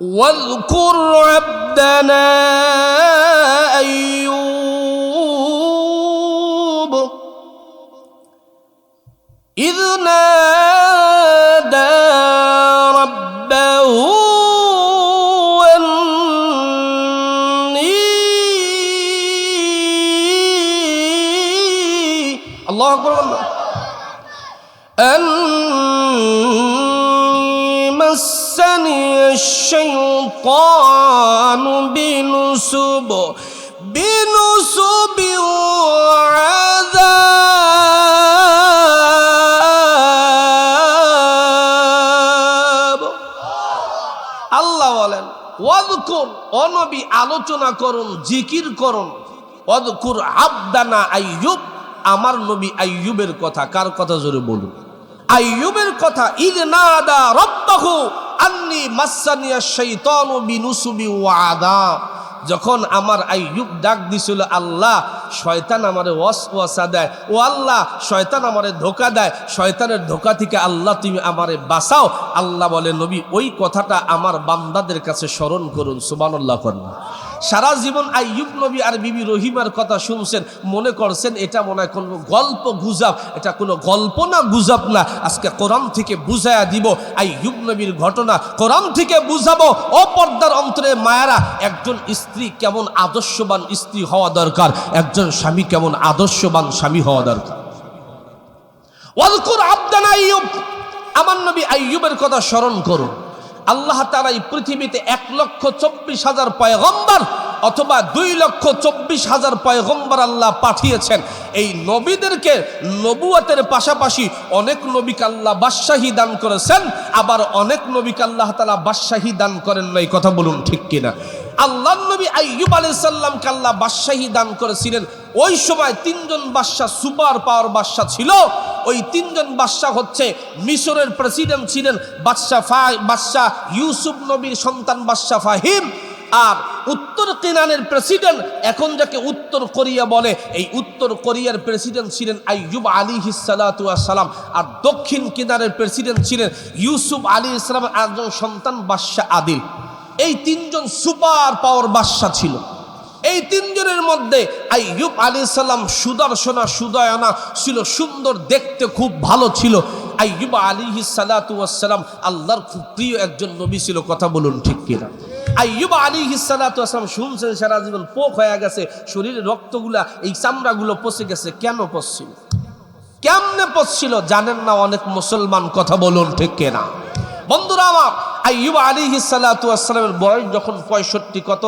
واذكر عبدنا أيوب إذ نادى الشيطان بنصب بنصب وعذاب আল্লাহ বলেন ওয়াদকুর অনবী আলোচনা করুন জিকির করুন ওয়াদকুর আবদানা আইয়ুব আমার নবী আইয়ুবের কথা কার কথা জোরে বলুন আইয়ুবের কথা ইদ নাদা রব্বাহু আন্নি মাসানিয়া শৈতন বিনুসুবি ওয়াদা। যখন আমার আইয়ুব ডাক দিছিল, আল্লাহ, শয়তান আমারে ওয়াসওয়াসা দেয়। ও আল্লাহ, শয়তান আমারে ধোকা দেয়। শয়তানের ধোকা থেকে আল্লাহ, তুমি আমারে বাঁচাও। আল্লাহ বলে, নবী, ওই কথাটা আমার বান্দাদের কাছে স্মরণ করুন। সুবহানাল্লাহ করুন সারা জীবন আইয়ুব নবী আর বিবি রহিমার কথা শুনছেন, মনে করছেন এটা মনে হয় কোনো গল্প গুজাব। এটা কোনো গল্প না, গুজাব না। আজকে কোরআন থেকে বুঝায়া দিব আইয়ুব নবীর ঘটনা। কোরআন থেকে বুঝাবো অপর্দার অন্তরে মায়ারা, একজন স্ত্রী কেমন আদর্শবান স্ত্রী হওয়া দরকার? একজন স্বামী কেমন আদর্শবান স্বামী হওয়া দরকার? আবদান আইয়ুব, আমার নবী আইয়ুবের কথা স্মরণ করুন। আল্লাহ তারা এই পৃথিবীতে এক লক্ষ চব্বিশ হাজার পয়গম্বর অথবা দুই লক্ষ চব্বিশ হাজার পয়গম্বর আল্লাহ পাঠিয়েছেন। এই নবীদেরকে নবুয়াতের পাশাপাশি অনেক নবীকে আল্লাহ বাদশাহী দান করেছেন, আবার অনেক নবীকে আল্লাহ তালা বাদশাহী দান করেন না, এই কথা বলুন ঠিক কিনা? আল্লাহ নবী আইয়ুব আলাইহিস সালামকে আল্লাহ বাদশাহী দান করেছিলেন। ওই সময় তিনজন বাদশাহ সুপার পাওয়ার বাদশাহ ছিল। ওই তিনজন বাদশাহ হচ্ছে মিশরের প্রেসিডেন্ট ছিলেন বাদশাহ ফাই বাদশাহ ইউসুফ নবীর সন্তান বাদশাহ ফাহিম। আর উত্তর কিনানের প্রেসিডেন্ট এখন যাকে উত্তর কোরিয়া বলে, এই উত্তর কোরিয়ার প্রেসিডেন্ট ছিলেন আইয়ুব আলী সালাম। আর দক্ষিণ কিনারের প্রেসিডেন্ট ছিলেন ইউসুফ আলী ইসলামের একজন সন্তান বাদশাহ আদিল। এই তিনজন সুপার পাওয়ার বাদশাহ ছিল। এই তিনজনের মধ্যে আইয়ুব আলী সাল্লাম সুদর্শনা, সুদয়না ছিল, সুন্দর, দেখতে খুব ভালো ছিল। আইয়ুব আলী সালাতাম আল্লাহর খুব প্রিয় একজন নবী ছিল, কথা বলুন ঠিক কিনা? আইয়ুব আলী সালাতাম শুনছেন, সারা জীবন পোক হয়ে গেছে শরীরের রক্তগুলা, এই চামড়াগুলো পচে গেছে, কেন পচছিল? কেমনে পচছিল জানেন না অনেক মুসলমান, কথা বলুন ঠিক কিনা? বন্ধুরা আমার, আইয়ুব আলী সালাতামের বয়স যখন পঁয়ষট্টি কত?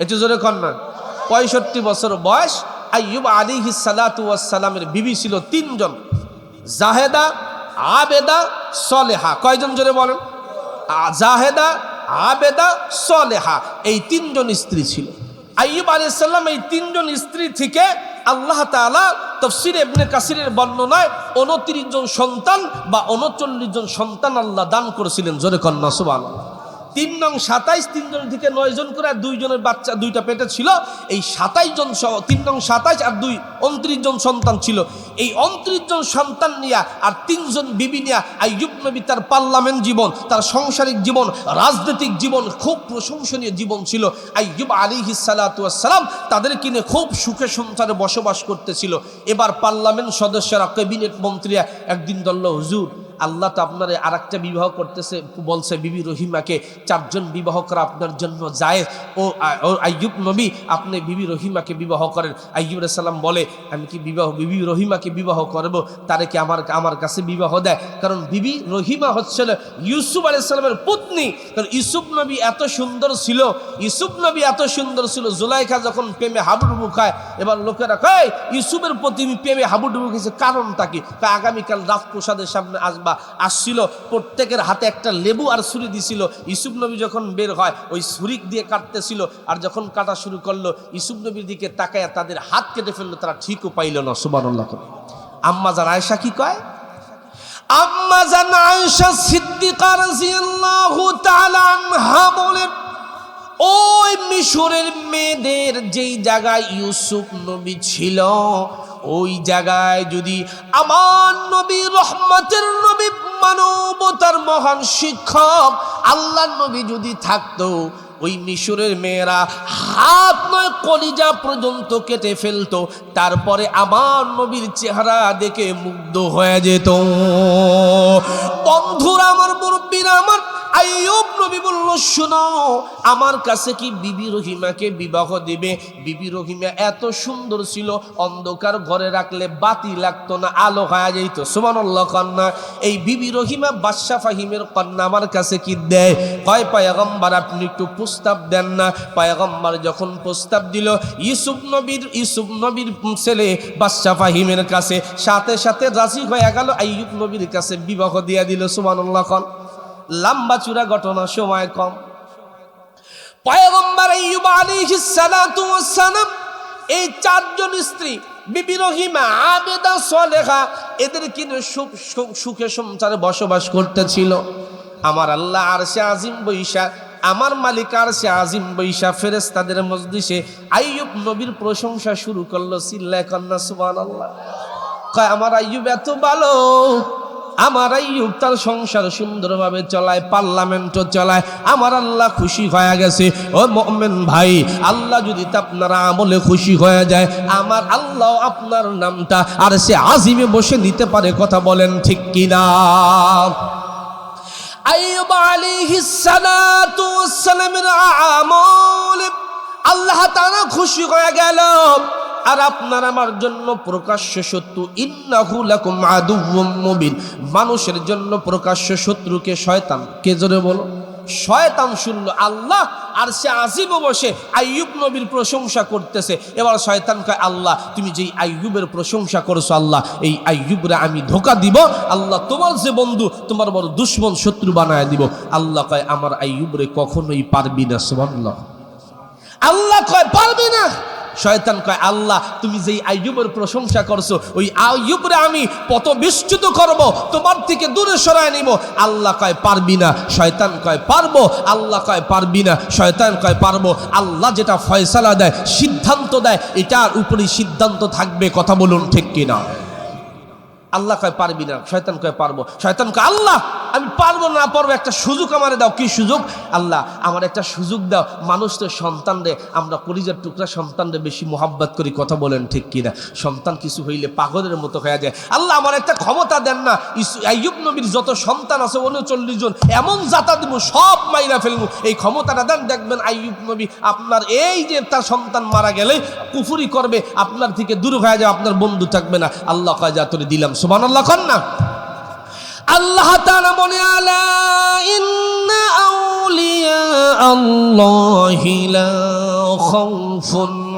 একটু জোরে কন না। পঁয়ষট্টি বছর বয়স, আইয়ুব আলী সালাতামের বিবি ছিল তিনজন। জাহেদা, আবেদা, সলেহা। কয়জন জোরে বলেন? জাহেদা, আবেদা, সলেহা। এই তিনজন স্ত্রী ছিল। আইয়ুব আলাইসাল্লাম এই তিনজন স্ত্রী থেকে আল্লাহ তালা তফসির এবনে কাসিরের বর্ণনায় উনত্রিশ জন সন্তান বা উনচল্লিশ জন সন্তান আল্লাহ দান করেছিলেন। জোরে কন্যা সুবান তিন নং সাতাইশ তিনজন থেকে নয় জন করে আর দুইজনের বাচ্চা দুইটা পেটে ছিল। এই সাতাইশ জন সহ তিন নং সাতাইশ আর দুই উনত্রিশ জন সন্তান ছিল। এই উনত্রিশ জন সন্তান নিয়া আর তিনজন বিবি নিয়া আইয়ুব নবী তার পার্লামেন্ট জীবন, তার সাংসারিক জীবন, রাজনৈতিক জীবন, খুব প্রশংসনীয় জীবন ছিল। আইয়ুব আলী সালাম তাদের কিনে খুব সুখে সংসারে বসবাস করতেছিল। এবার পার্লামেন্ট সদস্যরা, ক্যাবিনেট মন্ত্রীরা একদিন দল্ল হুজুর আল্লাহ তো আপনার আর একটা বিবাহ করতেছে, বলছে, বিবি রহিমাকে চারজন বিবাহ করা আপনার জন্য যায় ও আইয়ুব নবী, আপনি বিবি রহিমাকে বিবাহ করেন। আইয়ুব সাল্লাম বলে, আমি কি বিবাহ, বিবি রহিমাকে বিবাহ করব? তারে কি আমার আমার কাছে বিবাহ দেয়? কারণ বিবি রহিমা হচ্ছিল ইউসুফ আলাইসাল্লামের পত্নী। কারণ ইউসুফ নবী এত সুন্দর ছিল, ইউসুফ নবী এত সুন্দর ছিল, জুলাইখা যখন প্রেমে হাবুডুবু খায়, এবার লোকেরা কয়, ইউসুফের প্রতি প্রেমে হাবুডুবু খেয়েছে কারণটা কি? আগামীকাল রাজপ্রসাদের সামনে আসবা আসছিল, প্রত্যেকের হাতে একটা লেবু আর ছুরি দিছিল। ইসুফ নবী যখন বের হয়, ওই ছুরিক দিয়ে কাটতেছিল আর যখন কাটা শুরু করল ইসুফ নবীর দিকে তাকায় তাদের হাত কেটে ফেলল, তারা ঠিকও পাইল না সুবানুল্লাহ করে। আম্মা যার আয়সা কি কয়? আম্মা জান আয়েশা সিদ্দিকা রাদিয়াল্লাহু তাআলা আনহা বলেন, ওই মিশরের মেয়েদের যেই জায়গায় ইউসুফ নবী ছিল, ওই জায়গায় যদি আমার নবী রহমতের নবী মানবতার মহান শিক্ষক আল্লাহ নবী যদি থাকতো ওই মিশরের মেয়েরা হাত নয়, কলিজা পর্যন্ত কেটে ফেলতো। তারপরে আমার নবীর চেহারা দেখে মুগ্ধ হয়ে যেত। বন্ধুরা আমার, মুরব্বীরা আমার, আইয়ুব নবী বলল, শোনো, আমার কাছে কি বিবি রহিমাকে বিবাহ দিবে? বিবি রহিমা এত সুন্দর ছিল, অন্ধকার ঘরে রাখলে বাতি লাগতো না, আলো হয়ে যেত সুবহানাল্লাহ, কন্যা, এই বিবি রহিমা বাদশা ফাহিমের কন্যা আমার কাছে কি দেয়? কয়, পায়গম্বার, আপনি একটু প্রস্তাব দেন না। পায়গম্বার যখন প্রস্তাব দিল, ইউসুফ নবীর ইউসুফ নবীর ছেলে বাদশা ফাহিমের কাছে সাথে সাথে রাজি হয়ে গেল, আইয়ুব নবীর কাছে বিবাহ দিয়ে দিল, সুবহানাল্লাহ কন। লম্বা চূড়া ঘটনা, সময় কম। পয়গম্বর আইয়ুব আলাইহিস সালাতু ওয়াস সালাম এই চারজন স্ত্রী, বিবি রহিমা, আবেদা, সলেহা, এদের কিনে সুখে সংসারে বসবাস করতেছিল? আমার আল্লাহ আর সে আজিম বৈশা আমার মালিক আর সে আজিম বৈশা ফেরেস্তাদের মজলিসে আইয়ুব নবীর প্রশংসা শুরু করল সিল্লায় কন্যা, সুবহানাল্লাহ। কয়, আমার আইয়ুব এত ভালো, আমার আইয়ুব তার সংসার সুন্দরভাবে চলায়, পার্লামেন্টও চলায়, আমার আল্লাহ খুশি হয়ে গেছে। ও মোমেন ভাই, আল্লাহ যদি তা আপনারা আমলে খুশি হয়ে যায়, আমার আল্লাহ আপনার নামটা আর সে আজিমে বসে নিতে পারে, কথা বলেন ঠিক কিনা? আইয়ুব আলাইহিস সালাতু ওয়াস সালামের আমল। আল্লাহ তাআলা খুশি হয়ে গেল। আর আপনার আমার জন্য প্রকাশ্য শত্রু, ইন্নাহু লাকুম আদুউম মুবিন। মানুষের জন্য প্রকাশ্য শত্রুকে শয়তান। কে জোরে বলো? শয়তান শূন্য আল্লাহ, আর সে আজিব বসে। আইয়ুব নবীর প্রশংসা করতেছে। এবার শয়তান কয়, আল্লাহ, তুমি যেই আইয়ুবের প্রশংসা করছ, আল্লাহ, এই আইয়ুবরে আমি ধোকা দিব। আল্লাহ তোমার যে বন্ধু, তোমার বড় দুশ্মন শত্রু বানায় দিব। আল্লাহ কয়, আমার আইয়ুবরে কখনোই পারবি না, সুবহানাল্লাহ। আল্লাহ কয়, পারবি না? শয়তান কয়, আল্লাহ, তুমি যেই আইয়ুবের প্রশংসা করছ, ওই আইয়ুবরে আমি পত বিস্তৃত করব, তোমার থেকে দূরে সরায় নিব। আল্লাহ কয়, পারবি না। শয়তান কয়, পারব। আল্লাহ কয়, পারবি না। শয়তান কয়, পারব। আল্লাহ যেটা ফয়সালা দেয়, সিদ্ধান্ত দেয়, এটার উপরেই সিদ্ধান্ত থাকবে, কথা বলুন ঠিক কিনা? আল্লাহ কয় পারবি না, শয়তান কয় পারব। শয়তান কয়, আল্লাহ, আমি পারব না পারব, একটা সুযোগ আমারে দাও। কি সুযোগ? আল্লাহ, আমার একটা সুযোগ দাও। মানুষ তো সন্তান রে, আমরা কলিজার টুকরা সন্তান রে বেশি মোহাব্বত করি। কথা বলেন ঠিক কিনা? সন্তান কিছু হইলে পাগলের মতো হয়ে যায়। আল্লাহ, আমার একটা ক্ষমতা দেন না। আইয়ুব নবীর যত সন্তান আছে, উনচল্লিশ জন, এমন জাতা দিব, সব মাইরা ফেলব এই ক্ষমতাটা দেন, দেখবেন আইয়ুব নবী আপনার এই যে তার সন্তান মারা গেলে কুফুরি করবে, আপনার থেকে দূর হয়ে যাবে, আপনার বন্ধু থাকবে না। আল্লাহ কয়, যা তোরে দিলাম সুবান আল্লাহ কর না। আল্লাহ তাআলা বলে, আলা ইন্না আউলিয়া আল্লাহি লা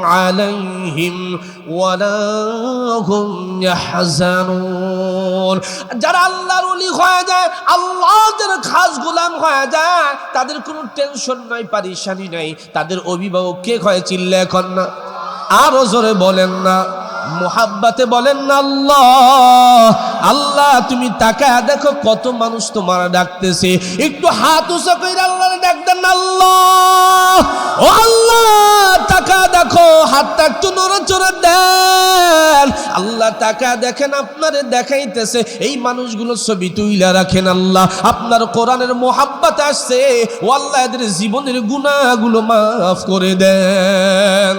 আলাইহিম ওয়ালা হুম ইয়াহজানুন। যারা আল্লাহর ওলি হয়ে যায় আল্লাহ যারা খাস গোলাম হয়ে যায়, তাদের কোনো টেনশন নাই, পারিশানি নাই। তাদের অভিভাবক কে হয় চিল্লে এখন না। আরও জোরে বলেন না। মোহাব্বাতে বলেন না আল্লাহ আল্লাহ, তুমি তাকায় দেখো কত মানুষ তোমার ডাকতেছে। একটু হাত উঁচা করে আল্লাহরে ডাক দেন না আল্লাহ, ও আল্লাহ তাকা দেখো, হাতটা একটু নড়াচড়া দেন। আল্লাহ তাকা দেখেন, আপনারে দেখাইতেছে, এই মানুষগুলো ছবি তুইলা রাখেন, আল্লাহ, আপনার কোরআনের মোহাব্বত আসছে, ও আল্লাহ, এদের জীবনের গুণাগুলো মাফ করে দেন।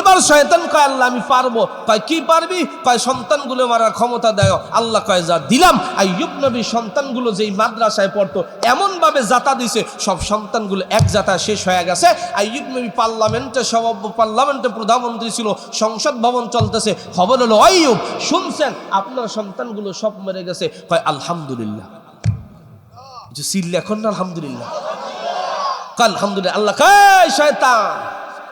এবার শয়তান কয়, আল্লাহ, আমি পারব। কয়, কি পারবি? কয়, সন্তানগুলো মারার ক্ষমতা দেয়। আল্লাহ কয়, যা দিলাম। আইয়ুব নবী সন্তানগুলো যেই মাদ্রাসায় পড়তো এমন ভাবে জাতা দিছে, সব সন্তানগুলো এক জাতা শেষ হয়ে গেছে। আইয়ুব নবী পার্লামেন্টে, সব পার্লামেন্টে প্রধানমন্ত্রী ছিল, সংসদ ভবন চলতেছে। খবর হলো, আইয়ুব, শুনছেন? আপনার সন্তানগুলো সব মরে গেছে। কয়, আলহামদুলিল্লাহ। সিল্লে এখন আলহামদুলিল্লাহ। আলহামদুলিল্লাহ। আল্লাহ কয় শয়তান,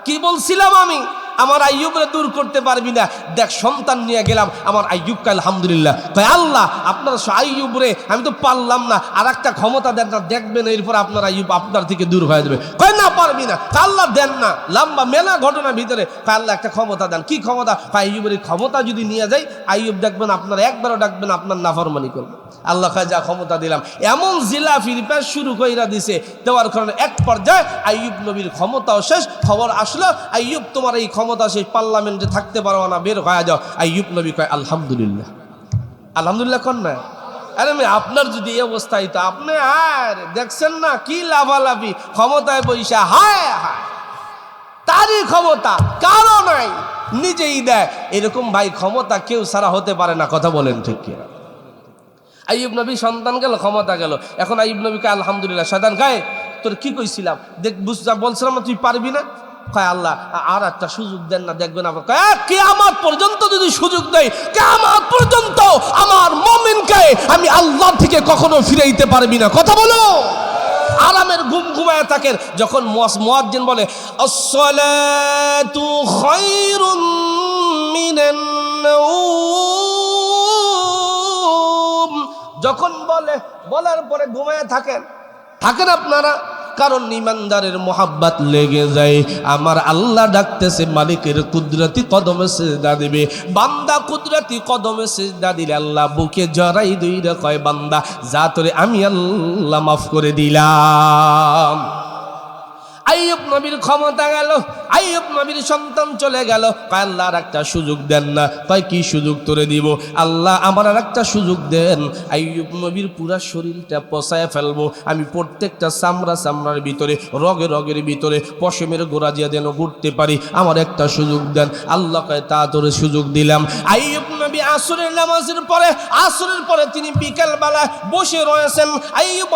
কি বলছিলাম আমি? আমার আইয়ুবরে দূর করতে পারবি না। দেখ, সন্তান নিয়ে গেলাম, আমার আইয়ুবকে আলহামদুলিল্লাহ। কয়, আল্লাহ, আপনার আইয়ুবরে আমি তো পারলাম না। আর একটা ক্ষমতা দেন না, দেখবেন এরপর আপনার আইয়ুব আপনার থেকে দূর হয়ে যাবে। কয়, না, পারবি না। আল্লাহ, দেন না। লম্বা, মেলা ঘটনার ভিতরে। কয়, আল্লাহ, একটা ক্ষমতা দেন। কি ক্ষমতা? কয়, আইয়ুবের ক্ষমতা যদি নিয়ে যাই, আইয়ুব দেখবেন আপনার, একবারও ডাকবেন, আপনার নাফরমানি করবে। আল্লাহ যা ক্ষমতা দিলাম। এমন জিলা ফিরিপাস শুরু কইরা দিছে, দেওয়ার কারণে এক পর্যায়ে আইয়ুব নবীর ক্ষমতাও শেষ, খবর আসলো, আইয়ুব তোমার এই ক্ষমতা শেষ, পার্লামেন্টে থাকতে পারো না, বের হয়ে যাও। আইয়ুব নবী কয়, আলহামদুলিল্লাহ। আলহামদুলিল্লাহ কন না আরে মেয়ে, আপনার যদি এই অবস্থা হইতো আপনি আর দেখছেন না কি লাভালাভি? ক্ষমতায় বৈশা হায় হায়। তারই ক্ষমতা কারও নাই, নিজেই দেয়। এরকম ভাই ক্ষমতা কেউ সারা হতে পারে না, কথা বলেন ঠিক কিনা? আইব নবী সন্তান গেল, ক্ষমতা গেল। এখন আইব নবীকে আলহামদুলিল্লাহ শয়তান গায়ে তোর কি কইছিলাম? দেখ বুঝতে বলছিলাম না, তুই পারবি না? কয়, আল্লাহ আর একটা সুযোগ দেন না, দেখবেন আপনার কে আমার পর্যন্ত যদি সুযোগ দেয় কে আমার পর্যন্ত আমার মমিনকে আমি আল্লাহ থেকে কখনো ফিরাইতে পারবি না। কথা বলো। আরামের ঘুম ঘুমায় থাকেন, যখন মুয়াজ্জিন বলে, আসসালাতু খায়রুম মিনান নাওম যখন বলে, বলার পরে ঘুমায় থাকেন। থাকেন আপনারা? কারণ ইমানদারের মোহাব্বাত লেগে যায়। আমার আল্লাহ ডাকতেছে, মালিকের কুদরতি কদমে সেজদা দিবে। বান্দা কুদরতি কদমে সেজদা দিলে আল্লাহ বুকে জড়াই দুইরা কয়, বান্দা, যা তোরে আমি আল্লাহ মাফ করে দিলাম। আইয়ুব নবীর ক্ষমতা গেল, আইয়ুব নবীর সন্তান চলে গেল। কয় আল্লাহ আর একটা সুযোগ দেন না। কয়, কি সুযোগ তোরে দিব? আল্লাহ আমার আর একটা সুযোগ দেন। আইয়ুব নবীর পুরা শরীরটা পচায় ফেলব। আমি প্রত্যেকটা চামড়া চামড়ার ভিতরে, রগে রগের ভিতরে, পশমের গোড়া দিয়ে যেন ঘুরতে পারি, আমার একটা সুযোগ দেন। আল্লাহ কয়, তা তোরে সুযোগ দিলাম। আইয়ুব নবী আসরের নামাজের পরে, আসরের পরে তিনি বিকেল বেলা বসে রয়েছেন। আইয়ুব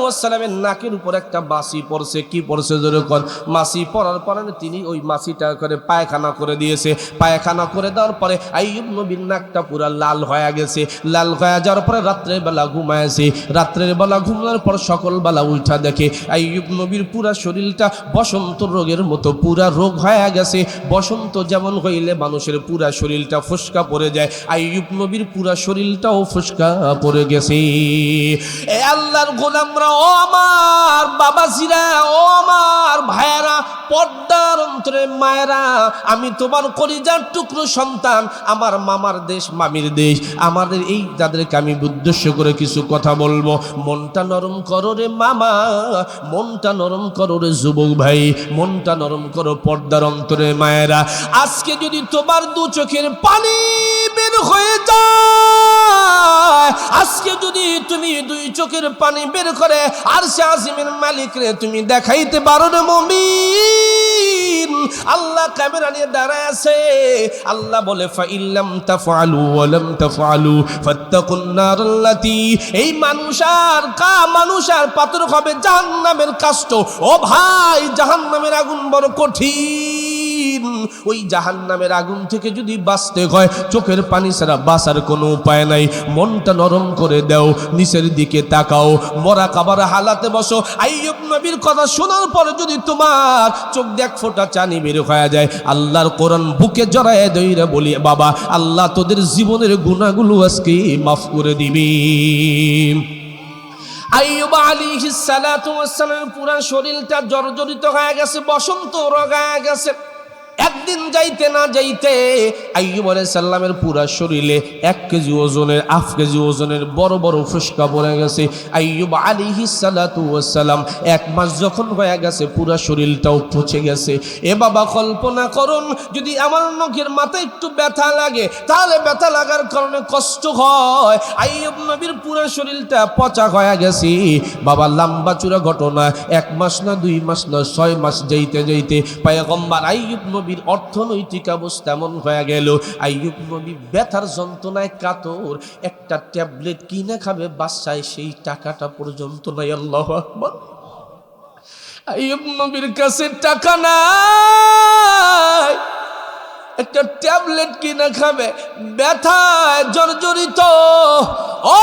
ওয়াস সালামের নাকের উপর একটা বাসি পড়ছে। কি পড়ছে জোরে কর। মাসি পড়ার পরে তিনি ওই মাসিটা করে পায়খানা করে দিয়েছে। পায়খানা করে দেওয়ার পরে আইয়ুব নবীর নাকটা পুরা লাল হয়ে গেছে। লাল হয়ে যাওয়ার পরে রাত্রের বেলা ঘুমায়েছে রাত্রের বেলা ঘুমানোর পর সকল বেলা উঠা দেখে আইয়ুব নবীর পুরা শরীরটা বসন্ত রোগের মতো পুরা রোগ হয়ে গেছে। বসন্ত যেমন হইলে মানুষের পুরা শরীরটা ফুসকা পড়ে যায়। আইয়ুব নবীর পুরা শরীরটাও ফুসকা পড়ে গেছে। এ আল্লাহর গোলামরা, ও আমার বাবাজিরা, ও আমার ভাইয়েরা, পর্দার অন্তরে মায়েরা, আমি তোমার কলিজার টুকরো সন্তান, আমার মামার দেশ, মামির দেশ। আমাদের এই যাদেরকে আমি উদ্দেশ্য করে কিছু কথা বলব। মনটা নরম করো রে মামা, মনটা নরম করো রে যুবক ভাই, মনটা নরম করো পর্দার অন্তরে মায়েরা। আজকে যদি তোমার দু চোখের পানি বের হয়ে যায় যদি তুমি দুই চোখের পানি বের করে আর সে আসিমের মালিক রে তুমি দেখাইতে পারো রে মমিন। আল্লাহ ক্যামেরা নিয়ে দাঁড়ায় আছে। আল্লাহ বলে, ফাইল্লাম তাফআলু ওয়া লাম তাফআলু ফাত্তাকুন নারাল্লাতি এই মানুষ আর কা মানুষ আর পাথর হবে জাহান্নামের কাষ্ট। ও ভাই, জাহান্নামের আগুন বড় কঠিন। ওই জাহান্নামের আগুন থেকে যদি বাঁচতে হয়, চোখের পানি ছাড়া বাঁচার কোনো উপায় নাই। মনটা নরম করে দাও, নিচের দিকে তাকাও। মরা কাবার হালাতে বসো। আইয়ুব নবীর কথা শোনার পরে যদি তোমার চোখ দেখ ফোটা চানি বের হয়ে যায়, আল্লাহর কোরআন বুকে জড়ায় দইরা বলি, বাবা, আল্লাহ তোদের জীবনের গুণাগুলো আজকে মাফ করে দিবি। পুরা শরীরটা জর্জরিত হয়ে গেছে, বসন্ত রোগ হয়ে গেছে। একদিন যাইতে না যাইতে আইয়ুব আলাইহিস সালামের পুরা শরীরে এক কেজি ওজনের আট কেজি ওজনের বড় বড় ফুসকা পড়ে গেছে। সালাতু ওয়াস সালাম এক মাস যখন হয়ে গেছে, পুরা শরীরটাও পচে গেছে। এ বাবা, কল্পনা করুন, যদি আমার নখের মাথায় একটু ব্যথা লাগে, তাহলে ব্যথা লাগার কারণে কষ্ট হয়। আইয়ুব নবীর পুরো শরীরটা পচা হয়ে গেছে। বাবা, লম্বা চূড়া ঘটনা, এক মাস না দুই মাস না ছয় মাস যাইতে যাইতে, পায়গম্বার আইয়ুব নবীর অর্থনৈতিক অবস্থা এমন হয়ে গেল। আইয়ুব নবী ব্যথার যন্ত্রণায় কাতর। একটা ট্যাবলেট কিনে খাবে, বাসায় সেই টাকাটা পর্যন্ত নাই, আল্লাহ আইয়ুব নবীর কাছে টাকা নাই। একটা ট্যাবলেট কিনে খাবে, ব্যথায় জর্জরিত। ও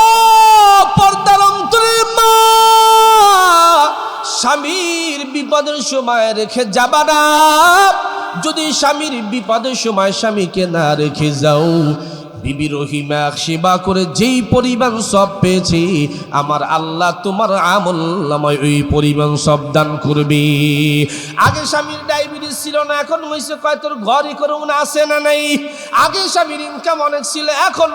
পর্দার অন্তরে মা, স্বামীর বিপদের সময় রেখে যাবা না। যদি স্বামীর বিপদের সময় স্বামীকে না রেখে যাও বিবি রহিমা, সেবা করে যেই পরিমাণ সব পেয়েছি, আমার আল্লাহ তোমার আমল নামায় ওই পরিমাণ সব দান করবে। আগে স্বামীর ডায়াবেটিস ছিল না, এখন হয়েছে কয়, তোর ঘরই করুন না আছে না নাই? আগে স্বামীর ইনকাম অনেক ছিল, এখন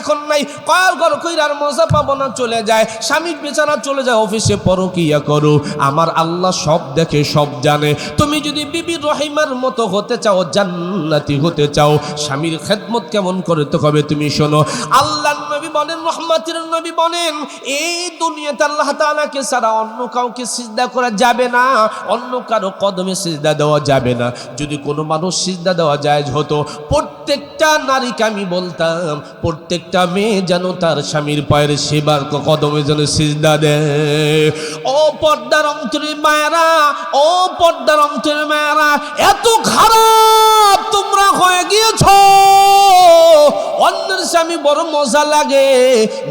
এখন নাই। কয়ার ঘর কইরার মজা পাবো না, চলে যায়। স্বামীর বেচারা চলে যায়, অফিসে পরকিয়া করো। আমার আল্লাহ সব দেখে, সব জানে। তুমি যদি বিবি রহিমার মতো হতে চাও, জান্নাতি হতে চাও, স্বামীর খেদমত কেমন করে তো হবে, তুমি শোনো। আল্লাহ নবী বলেন, রহমাতের নবী বলেন, এই দুনিয়াতে আল্লাহ তাআলাকে ছাড়া অন্য কাউকে সিজদা করা যাবে না, অন্য কারও কদমে সিজদা দেওয়া যাবে না। যদি কোনো মানুষ সিজদা দেওয়া যায় হতো, প্রত্যেকটা নারীকে আমি বলতাম, প্রত্যেকটা মেয়ে যেন তার স্বামীর পায়ের সেবার কদমে যেন সিজদা দেয় ও পর্দার অন্তরে মায়েরা, ও পর্দার অন্তরে মায়েরা, এত খারাপ তোমরা হয়ে গিয়েছ। অন্যের স্বামী বড় মজা লাগে।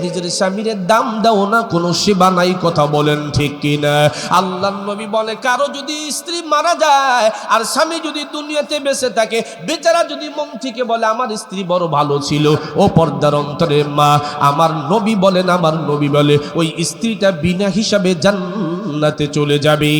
নিজের স্বামীর দাম দাও না, কোনো সেবা নাই, কথা বলেন ঠিক কিনা? আল্লাহ নবী বলে, কারও যদি স্ত্রী মারা যায় আর স্বামী যদি দুনিয়াতে বেঁচে থাকে, বেচারা যদি মন থেকে বলে, আমার স্ত্রী বড় ভালো ছিল, ও পর্দার অন্তরে মা। আমার নবী বলেন, আমার নবী বলে, ওই স্ত্রীটা বিনা হিসাবে জান্নাতে চলে যাবে।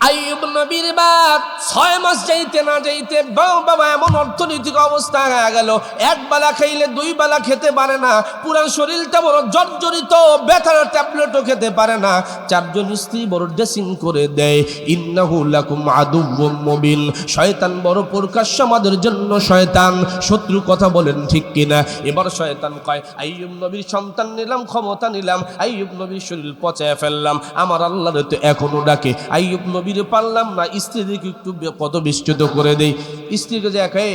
আইয়ুব নবীর বাপ ছয় মাস যাইতে না যাইতে বাবা এমন অর্থনৈতিক অবস্থা হয়ে গেল। এক বেলা খাইলে দুই বেলা খেতে পারে না, পুরান শরীরটা বড় জর্জরিত ব্যথার ট্যাবলেটও খেতে পারে না। চারজন স্ত্রী বড় ড্রেসিং করে দেয়, ইন্নাহু লাকুম আদুব্বুম মুবিন। শয়তান বড় প্রকাশ্য আমাদের জন্য শয়তান। শত্রু কথা বলেন ঠিক কিনা? এবার শয়তান কয়, আইয়ুব নবীর সন্তান নিলাম, ক্ষমতা নিলাম, আইয়ুব নবীর শরীর পচায় ফেললাম। আমার আল্লাহর তো এখনও ডাকে, আইয়ুব নবীর পারলাম না স্ত্রীদেরকে একটু পদ বিস্তৃত করে দেই। স্ত্রীকে দেখে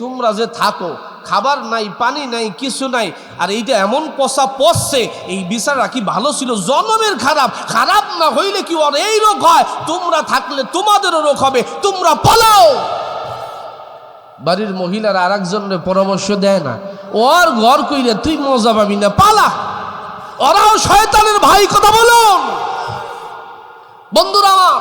তোমরা যে থাকো খাবার নাই পানি নাই কিছু নাই আর এইটা এমন পচা পচছে এই বিচারটা কি ভালো ছিল? জনমের খারাপ খারাপ না হইলে কি ওর এই রোগ হয়? তোমরা থাকলে তোমাদেরও রোগ হবে তোমরা পালাও। বাড়ির মহিলারা আর একজনের পরামর্শ দেয় না। ওর ঘর কইলে তুই মজা পাবি না পালা। ওরাও শয়তানের ভাই কথা বলুন। বন্ধুরা আমার,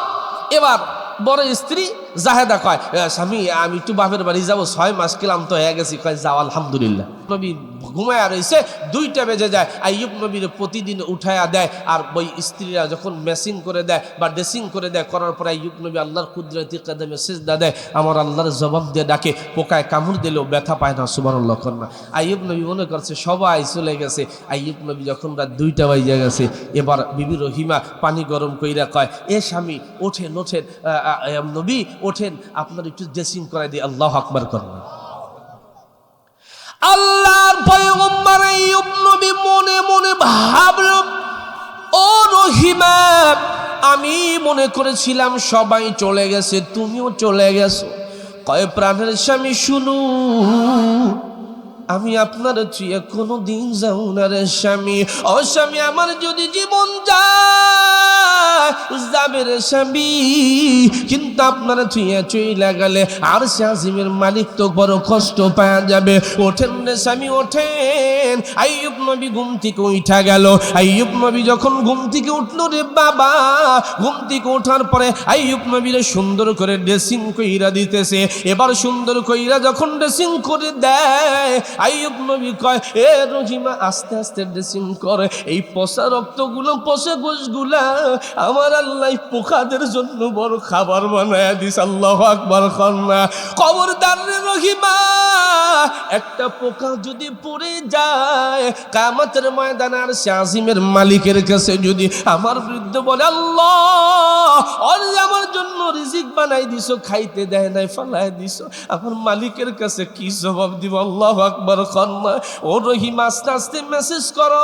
এবার বড় স্ত্রী জাহেদা কয় স্বামী, আমি একটু বাপের বাড়ি যাব, ছয় মাস কিলাম তো হয়ে গেছি। কয়, যাও, আলহামদুলিল্লাহ। নবী ঘুমায়া রয়েছে দুইটা বেজে যায়। আইয়ুব নবীর প্রতিদিন উঠায়া দেয় আর ওই স্ত্রীরা যখন মেসিং করে দেয় বা ড্রেসিং করে দেয়, করার পরে আইয়ুব নবী আল্লাহর কুদরতি কাদামে সেজদা দেয়, আমার আল্লাহর জবাব দিয়ে ডাকে, পোকায় কামড় দিলেও ব্যথা পায় না সুবান লক্ষণ না। আইয়ুব নবী মনে করছে, সবাই চলে গেছে। আইয়ুব নবী যখন রাত দুইটা বাজে গেছে, এবার বিবি রহিমা পানি গরম কইরা কয়, এ স্বামী, ওঠেন ওঠেন নবী, ওঠেন, আপনার একটু ড্রেসিং করাই দিই, আল্লাহ আকবার করেন আল্লাহর পয়গম্বর আইয়ুব নবী মনে মনে ভাবল, ও রহিমা, আমি মনে করেছিলাম সবাই চলে গেছে, তুমিও চলে গেছো। কয়, প্রাণের স্বামী, শুনু, আমি আপনার চুয়ে কোনো দিন যাও না রে স্বামী। ও স্বামী, আমার যদি জীবন যায় যাবে রে স্বামী কিন্তু আপনার চুয়ে চুই লাগালে আর সে আজিমের মালিক তো বড় কষ্ট পাওয়া যাবে। ওঠেন রে স্বামী, ওঠেন। আইয়ুব নবী ঘুম থেকে উঠা গেল। আইয়ুব নবী যখন ঘুম থেকে উঠল রে বাবা, ঘুম থেকে ওঠার পরে আইয়ুব নবীর সুন্দর করে ড্রেসিং কইরা দিতেছে। এবার সুন্দর কইরা যখন ড্রেসিং করে দেয়, আইয়ুব নবী কয়, এ রহিমা, আস্তে আস্তে ড্রেসিং করে। এই পচা রক্তগুলো, পচা গোশগুলা আমার আল্লাহ পোকাদের জন্য বড় খাবার বানায় দিস আল্লাহ আকবার, কন্যা। খবরদার রে রহিমা, একটা পোকা যদি পড়ে যায় কামাতের ময়দান আর শাহিমের মালিকের কাছে যদি আমার বিরুদ্ধে বলে, আল্লাহ আমার জন্য রিজিক বানাই দিছো, খাইতে দেয় নাই ফালাই দিছো। আমার মালিকের কাছে কি জবাব দিব? আল্লাহ আকবর, কন্যা। ও রহিম, আস্তে আস্তে মেসেজ করো।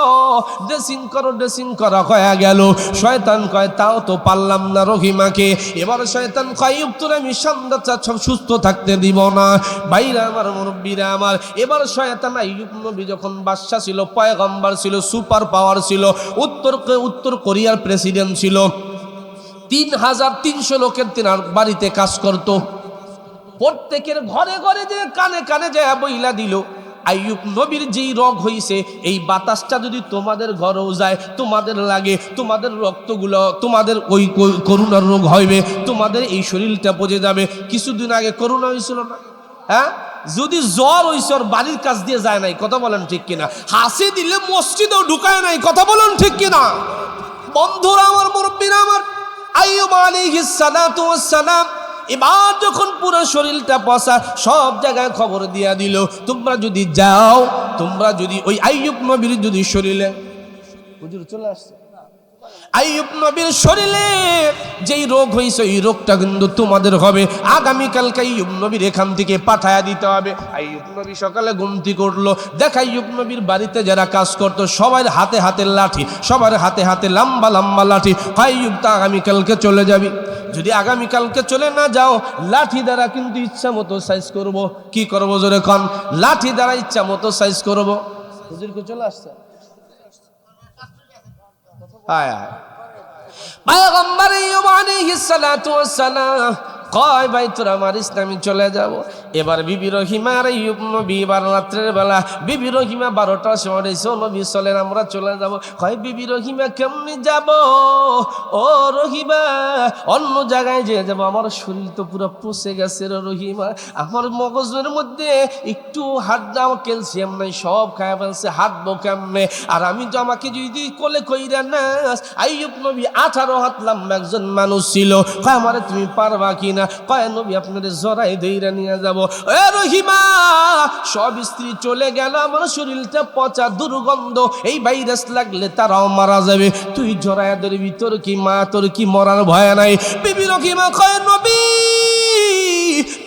ড্রেসিং করো ড্রেসিং করা হয়ে গেল। শয়তান কয়, তাও তো পারলাম না রহিমাকে, এবার শয়তান কয় তোর আমি সান্দাচা সব সুস্থ থাকতে দিব না। বাইরে আমার, মুরব্বীরা আমার, এবার শয়তান আইয়ুব নবী যখন বাদশা ছিল, পয়গম্বর ছিল, সুপার পাওয়ার ছিল উত্তর উত্তর কোরিয়ার প্রেসিডেন্ট ছিল, তিন হাজার তিনশো লোকের তেনার বাড়িতে কাজ করত। প্রত্যেকের ঘরে ঘরে যে কানে কানে যে বইলা দিল। আইয়ুব নবীর যেই রোগ হইছে, এই বাতাসটা যদি তোমাদের ঘরেও যায়, তোমাদের লাগে, তোমাদের রক্তগুলো, তোমাদের ওই করুণার রোগ হইবে, তোমাদের এই শরীরটা পচে যাবে। কিছুদিন আগে করুণা হয়েছিল না? হ্যাঁ? যদি জ্বর হইছে, ওর বাড়ির কাছ দিয়ে যায় নাই, কথা বলেন ঠিক কিনা। হাসি দিলে মসজিদেও ঢুকায় নাই, কথা বলেন ঠিক কিনা। বন্ধুরা আমার মুরব্বীরা আমার, আইয়ুব আলাইহিস সালাতু ওয়াস সালাম এবার যখন পুরো শরীরটা পচা, সব জায়গায় খবর দিয়া দিল, তোমরা যদি যাও, তোমরা যদি ওই আইয়ুব নবীর যদি শরীরে হুজুর চলে আসছে। আইয়ুব নবীর শরীরে যেই রোগ হয়েছে এই রোগটা কিন্তু তোমাদের হবে। আগামীকালকে আইয়ুব নবীর এখান থেকে পাঠায়া দিতে হবে। আইয়ুব নবী সকালে গুমতি করল দেখা আইয়ুব নবীর বাড়িতে যারা কাজ করতো, সবার হাতে হাতে লাঠি, সবার হাতে হাতে লম্বা লম্বা লাঠি। আইয়ুব, তা আগামীকালকে চলে যাবি। যদি আগামীকালকে চলে না যাও, লাঠি দ্বারা কিন্তু ইচ্ছা মতো সাইজ করব। কি করব জোরে কন? লাঠি দ্বারা ইচ্ছা মতো সাইজ করব। চলে আসছে? আয় আয়। পায়গম্বর ইয়ুব আলাইহিস সালাতু ওয়াস সালাম কয় ভাই, তোরা মারিস না চলে যাব। এবার বিবি রহিমা আর নবী এবার রাত্রের বেলা, বিবি রহিমা বারোটার সময় এসে নবী চলেন আমরা চলে যাব। কয়, বিবি রহিমা, কেমনি যাব? ও রহিমা, অন্য জায়গায় যে যাব। আমার শরীর তো পুরো পচে গেছে রহিমা। আমার মগজের মধ্যে একটু হাত দাও, ক্যালসিয়াম নাই, সব খায় ফেলছে হাঁটবো কেমনে? আর আমি তো আমাকে যদি কোলে কইরা নাস, আইয়ুব নবী আঠারো হাত লম্বা একজন মানুষ ছিল। কয়, আমারে তুমি পারবা কিনা? কয়, নবী, আপনাদের জরাই দইরা নিয়ে যাব। এ রহিমা, সব স্ত্রী চলে গেল। আমার শরীরটা পচা, দুর্গন্ধ। এই ভাইরাস লাগলে তারাও মারা যাবে। তুই জরায়া ধরবি তোর কি মা? তোর কি মরার ভয় নাই? বিবি রহিমা কয়, নবী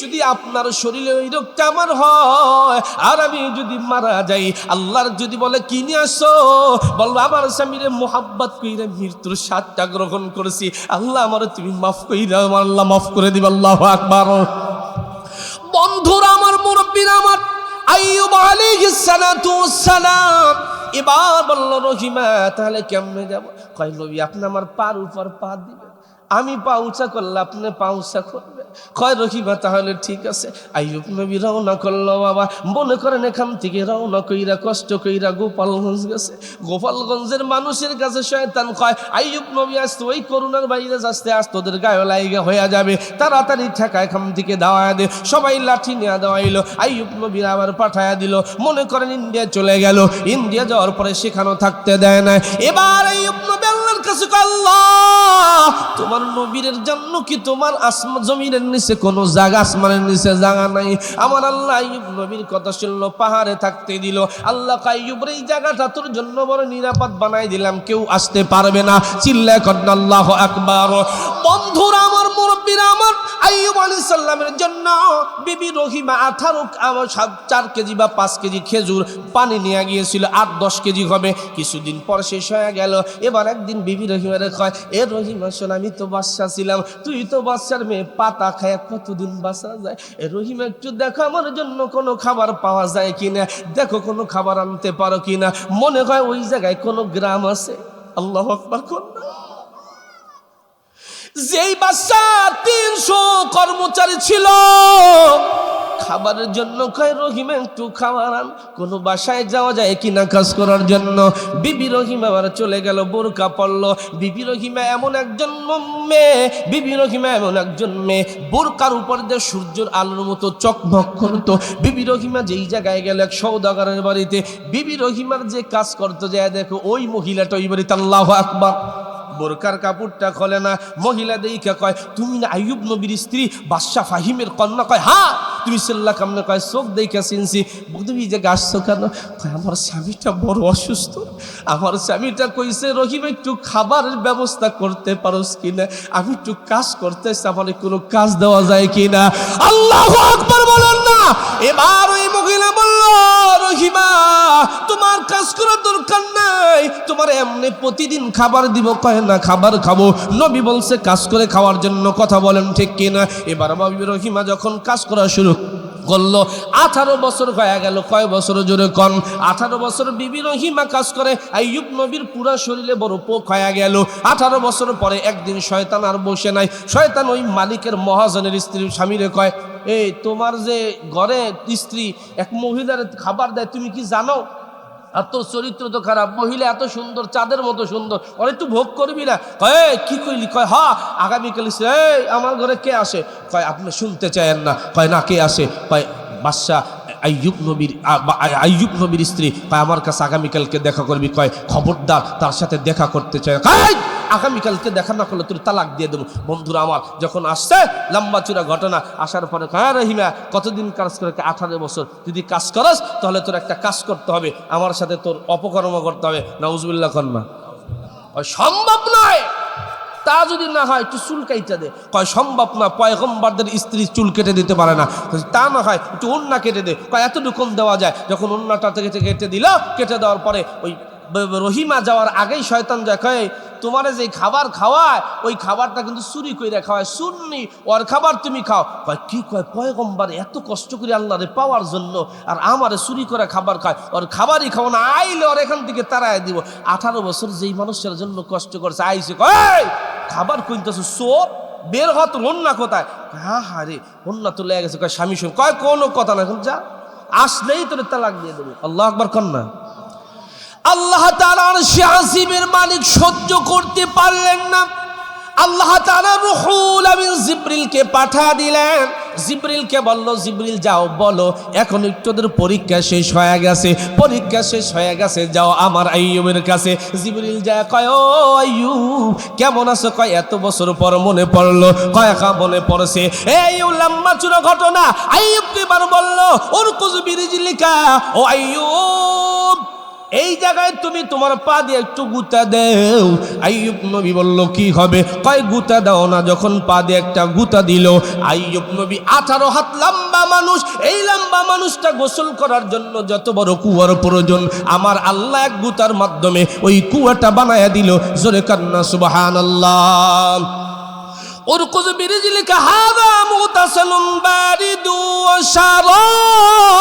যদি আপনার শরীরে ওই রোগটা আমার হয়, আর আমি যদি মারা যাই, আল্লাহর যদি বলে কিনে আসো? বলব, আমার স্বামীরে মোহাব্বত কইরা মৃত্যুর স্বাদটা গ্রহণ করেছি। আল্লাহ আমার তুমি মাফ কইরা আল্লাহ মাফ করে দিবে, আল্লাহ আকবার। বন্ধুরা আমার, মুরব্বীরা আমার, আইয়ুব আলাইহিস সালাতু সালাম, এবার বলল, রহিমা, তাহলে কেমনে যাব? কয়, নবী, আপনি আমার পার উপর পা দিবেন। আমি পা উঁচা করলে আপনি পা উঁচা করবেন। কয় রহিমা তাহলে ঠিক আছে। আইয়ুব নবী রওনা করল বাবা। মনে করেন এখান থেকে রওনা কইরা, কষ্ট কইরা গোপালগঞ্জ গেছে। গোপালগঞ্জের মানুষের কাছে শয়তান কয় আইয়ুব নবী আসতো, ওই করুণার বাইরে আসতে আসতে ওদের গায়ে লাইগা হয়ে যাবে। তাড়াতাড়ি ঠেকা এখান থেকে দেওয়া দে। সবাই লাঠি নিয়ে দেওয়াইলো আইয়ুব নবীর আবার পাঠায়া দিল। মনে করেন ইন্ডিয়া চলে গেল। ইন্ডিয়া যাওয়ার পরে সেখানেও থাকতে দেয় না এবার আইয়ুব নবী আল্লাহর কাছে আল্লাহ, তোমার নবীরের জন্য কি তোমার আসমা, জমিনের নিচে কোনো জায়গা, আসমানের নিচে জায়গা নাই? আমার আল্লাহ আইয়ুব নবীর কথা শুনলো, পাহাড়ে থাকতে দিল। আল্লাহ কাইয়ুব এই জায়গাটা তোর জন্য বড় নিরাপদ বানাই দিলাম, কেউ আসতে পারবে না। চিল্লা করেন আল্লাহ আকবার। বন্ধুরা আমার মুরব্বীরা আমার আইয়ুব আলাইহিস সালামের জন্য বিবি রহিমা আঠারো আমার চার কেজি বা পাঁচ কেজি খেজুর পানি নিয়ে গিয়েছিল, আট দশ কেজি হবে। কিছুদিন পর শেষ হয়ে গেল। এবার একদিন বিবি রহিমারে কয়, এ রহিমা শোন, আমি তো বাচ্চা ছিলাম। তুই তো বাচ্চার মেয়ে, পাতা খায় কতদিন বাঁচা যায়? এ রহিমা, একটু দেখো, আমার জন্য কোনো খাবার পাওয়া যায় কিনা? দেখো, কোনো খাবার আনতে পারো কিনা? মনে হয় ওই জায়গায় কোনো গ্রাম আছে। আল্লাহ আকবার কর না। যেই বাচ্চা তিনশো কর্মচারী ছিল, খাবারের জন্য কয়, রহিমা, একটু খাবার আন। কোনো বাসায় যাওয়া যায় কিনা কাজ করার জন্য। বিবি রহিমা আবার চলে গেল, বোরকা পড়ল বিবি রহিমা এমন একজন মেয়ে, বিবি রহিমা এমন একজন মেয়ে। বোরকার উপর দিয়ে সূর্যের আলোর মতো চকমক করতো। বিবি রহিমা যেই জায়গায় গেল, এক সৌদাগরের বাড়িতে। বিবি রহিমার যে কাজ করতো যায় দেখো, ওই মহিলাটা ওই বাড়িতে, আল্লাহ আকবার। বোরকার কাপড়টা খোলে না, মহিলা দেইখা কয়, তুমি না আইয়ুব নবীর স্ত্রী? বাদশা ফাহিমের কন্যা? কয় হ্যাঁ তুমি সেল্লা কামনে কয়, চোখ দেখা চিনছি। তুমি যে গাছছো কেন? কয়, আমার স্বামীটা বড় অসুস্থ। আমার স্বামীটা কইছে, রহিম, একটু খাবারের ব্যবস্থা করতে পারোস কিনা? আমি একটু কাজ করতেছি, আমার কোনো কাজ দেওয়া যায় কিনা? আল্লাহ আকবার বলেন এবার ওই মহিলা বলল, রহিমা, তোমার কাজ করার দরকার নাই। তোমার এমনি প্রতিদিন খাবার দিব, কয় না, খাবার খাব। নবী বলছে, কাজ করে খাওয়ার জন্য কথা বলেন, ঠিক কিনা এবার বাবি রহিমা যখন কাজ করা শুরু করল, আঠারো বছর হয়ে গেল, কয় বছর জোরে কন? আঠারো বছর বিবি রহিমা কাজ করে, আইয়ুব নবীর পুরা শরীরে বড় পোক হয়ে গেল। আঠারো বছর পরে একদিন শয়তান আর বসে নাই। শয়তান ওই মালিকের মহাজনের স্ত্রী স্বামীরে কয় এই তোমার যে ঘরে স্ত্রী, এক মহিলার খাবার দেয়, তুমি কি জানো? আর তোর চরিত্র তো খারাপ। মহিলা এত সুন্দর, চাঁদের মতো সুন্দর। অনেক তুই ভোগ করবি না? কয়ে কি কইলি? কয়, হা, আগামীকাল আমার ঘরে কে আসে? কয়, আপনি শুনতে চায়েন না। কয়, না, কে আসে? কয়, বাদশাহ আইয়ুব নবীর আইয়ুব নবীর স্ত্রী কয় আমার কাছে আগামীকালকে দেখা করবি, কয়, খবরদার তার সাথে দেখা করতে চায়। আগামীকালকে দেখা না করলে তোর তালাক দিয়ে দেবো। বন্ধুরা আমার, যখন আসছে লম্বা চূড়া ঘটনা, আসার পরে হ্যাঁ রহিমা, কতদিন কাজ করে, আঠারো বছর, যদি কাজ করস, তাহলে তোর একটা কাজ করতে হবে, আমার সাথে তোর অপকর্ম করতে হবে। নাউজুবিল্লাহ কন্যা কয় সম্ভব নয়! তা যদি না হয়, একটু চুল কাইটা দে। কয়, সম্ভব না, পয়গম্বারদের স্ত্রী চুল কেটে দিতে পারে না। তা না হয়, একটু অন্যা কেটে দে। কয়, এতটুকুন দেওয়া যায়, যখন অন্যটা থেকে কেটে দিল, কেটে দেওয়ার পরে ওই রহিমা যাওয়ার আগেই শয়তান যায়, কয় তোমারে যে খাবার খাওয়ায়, ওই খাবারটা কিন্তু চুরি করে খাওয়ায়। শুননি ওর খাবার তুমি খাও। কয়, কি কয়, পয়গম্বার, এত কষ্ট করে আল্লাহরে পাওয়ার জন্য আর আমারে চুরি করে খাবার খায়। ওর খাবারই খাও না, আইলে ওর এখান থেকে তারাই দিব। আঠারো বছর যেই মানুষের জন্য কষ্ট করছে আইসে কয় খাবার কইতেছে সোর বের হত অন্যা কোথায়? হ্যাঁ হ্যাঁ রে অন্যা তো লেগে গেছে। কয়, স্বামী শুন। কয়, কোনো কথা না এখন যা, আসলেই তোর তালাক দিয়ে দেবো। আল্লাহ আকবার কন্যা আল্লাহ তালার সে আসিমের মালিক সহ্য করতে পারলেন না। আল্লাহ তালা রুহুল আমিন জিব্রিলকে পাঠা দিলেন। জিব্রিলকে বলল, জিব্রিল, যাও, বলো, এখন ওদের পরীক্ষা শেষ হয়ে গেছে। পরীক্ষা শেষ হয়ে গেছে, যাও আমার আইয়ুবের কাছে। জিব্রিল যায় কয়, ও আইয়ুব, কেমন আছো? কয়, এত বছর পর মনে পড়ল, কয় একা মনে পড়ছে। এই লম্বা চূড়া ঘটনা। আইয়ুবকে এবার বলল ওর কুজবির জিলিকা ও আইয়ুব। এই জায়গায় তুমি তোমার পা দিয়ে একটু গুতা দেও আইয়ুব নবী বলল কি হবে কয় গুতা দাও না যখন পা দিয়ে একটা গুতা দিল আইয়ুব নবী আঠারো হাত লম্বা মানুষ এই লম্বা মানুষটা গোসল করার জন্য যত বড় কুয়ার প্রয়োজন আমার আল্লাহ এক গুতার মাধ্যমে ওই কুয়াটা বানায়া দিল জোরে কান্না সুবাহান আল্লাহ اركض برجلك هذا مغتسل بارد وشراب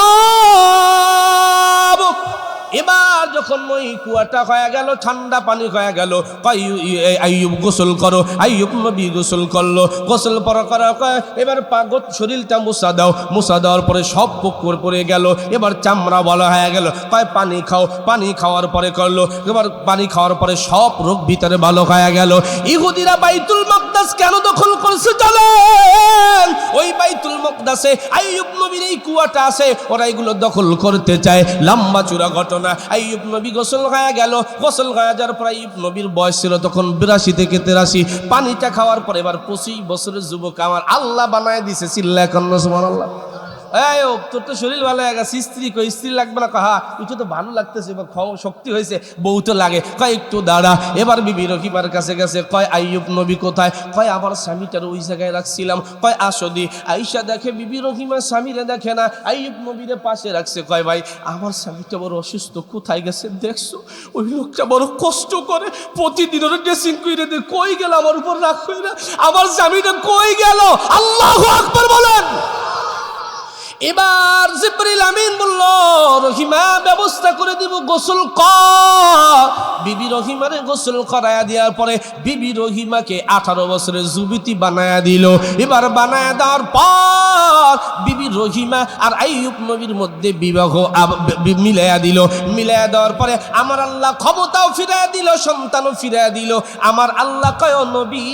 এবার যখন ওই কুয়াটা হয়ে গেল, ঠান্ডা পানি হয়ে গেল আইয়ুব গোসল করো, আইয়ুব নবী গোসল করল, গোসল পরা করা এবার পাগত শরীরটা মুসা দাও। মুসা দেওয়ার পরে সব পুকুর পড়ে গেল, এবার চামড়া বলা হয়ে গেল, কয়, পানি খাও। পানি খাওয়ার পরে করল, এবার পানি খাওয়ার পরে সব রোগ ভিতরে ভালো হয়ে গেল। ইহুদিরা বাইতুল মকদাস কেন দখল করছে জানেন? ওই বাইতুল মকদাসে আইয়ুব নবীর এই কুয়াটা আছে, ওরা এগুলো দখল করতে চায়। লম্বা চূড়া ঘটনা আইয়ুব নবী গোসল গায়া গেল। গোসল গায়া যাওয়ার পর আইব নবীর বয়স ছিল তখন বিরাশি থেকে তেরাশি। পানিটা খাওয়ার পর এবার পঁচিশ বছরের যুবক আমার আল্লাহ বানায় দিছে চিল্লা এখন আল্লাহ এই তোর তো শরীর ভালো হয়ে গেছে, স্ত্রী কই, স্ত্রী লাগবে না? কহা একটু তো ভালো লাগতেছে, এবার খাওয়া শক্তি হয়েছে, বউ তো লাগে। কয়, একটু দাঁড়া, এবার বিবি রকিবার কাছে গেছে। কয়, আইয়ুব নবী কোথায়? কয়, আমার স্বামীটার ওই জায়গায় রাখছিলাম। কয়, আসো দি, আইসা দেখে বিবি রহিমার স্বামীরে দেখে না, আইয়ুব নবীরে পাশে রাখছে। কয়, ভাই, আমার স্বামীটা বড় অসুস্থ, কোথায় গেছে দেখছ? ওই লোকটা বড় কষ্ট করে প্রতিদিন ওরা ড্রেসিং করে দে, কই গেল আমার উপর রাখ না আমার স্বামীটা কই গেল? আল্লাহ আকবার বলেন! এবার জিব্রিল আমিন বলল, রহিমা, ব্যবস্থা করে দিব, গোসল কর। বিবি রহিমারে গোসল করায়া দেওয়ার পরে বিবি রহিমাকে আঠারো বছরের যুবতী বানায়া দিল। এবার বানায়া দেওয়ার পর বিবি রহিমা আর আইয়ুব নবীর মধ্যে বিবাহ মিলাইয়া দিল। মিলাইয়া দেওয়ার পরে আমার আল্লাহ ক্ষমতাও ফিরাইয়া দিল, সন্তানও ফিরাইয়া দিল। আমার আল্লাহ কয় নবী,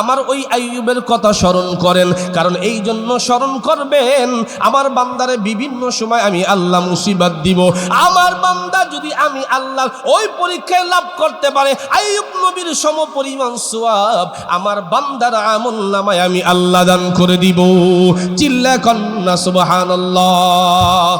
আমার ওই আইয়ুবের কথা স্মরণ করেন, কারণ এই জন্য স্মরণ করবেন। আমার বান্দারে বিভিন্ন সময় আমি আল্লাহ মুসিবাত দিব। আমার বান্দা যদি আমি আল্লাহ ওই পরীক্ষায় লাভ করতে পারে আইব নবীর সম পরিমাণ সোয়াব আমার বান্দার আমল নামায় আমি আল্লাহ দান করে দিব। চিল্লা কন্যা সুবহানাল্লাহ।